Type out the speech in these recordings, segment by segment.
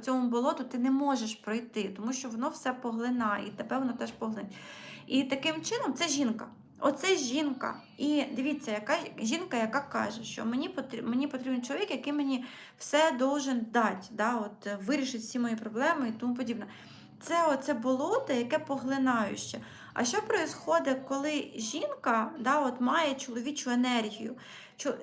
цьому болоту ти не можеш пройти, тому що воно все поглинає, і тебе воно теж поглинає. І таким чином це жінка. Оце жінка. І дивіться, яка жінка, яка каже, що мені потрібен, мені потрібен чоловік, який мені все должен дати, да, от, вирішить всі мої проблеми і тому подібне. Це оце болото, яке поглинаюче. А що відбувається, коли жінка да, от має чоловічу енергію?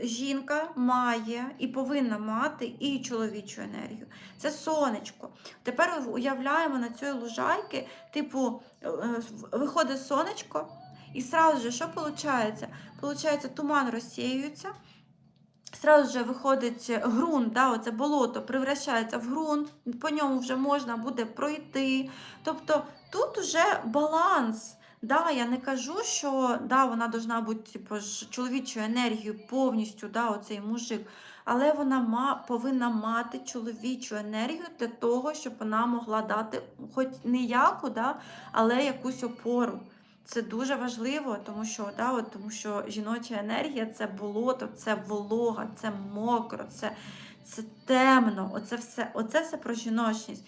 Жінка має і повинна мати і чоловічу енергію. Це сонечко. Тепер уявляємо на цієї лужайки, типу, е, е, виходить сонечко, і сразу же, що виходить? Получається, туман розсіюється. Сразу же виходить ґрунт, да, оце болото превращається в ґрунт, по ньому вже можна буде пройти. Тобто тут вже баланс. Да, я не кажу, що да, вона должна бути типу, чоловічою енергією повністю, да, оцей мужик, але вона ма, повинна мати чоловічу енергію для того, щоб вона могла дати хоч ніяку, да, але якусь опору. Це дуже важливо, тому що, да, от, тому що жіноча енергія це болото, це волога, це мокро, це, це темно. Оце все, оце все про жіночність.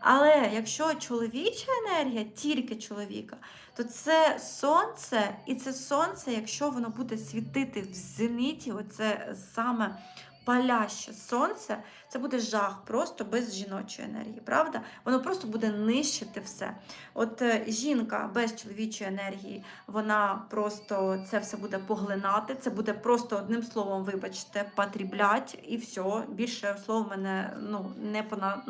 Але якщо чоловіча енергія, тільки чоловіка, то це сонце, і це сонце, якщо воно буде світити в зеніті, оце саме паляще сонце, це буде жах просто без жіночої енергії, правда? Воно просто буде нищити все. От е, жінка без чоловічої енергії, вона просто це все буде поглинати, це буде просто одним словом, вибачте, потріблять і все. Більше слово мене ну, не пона...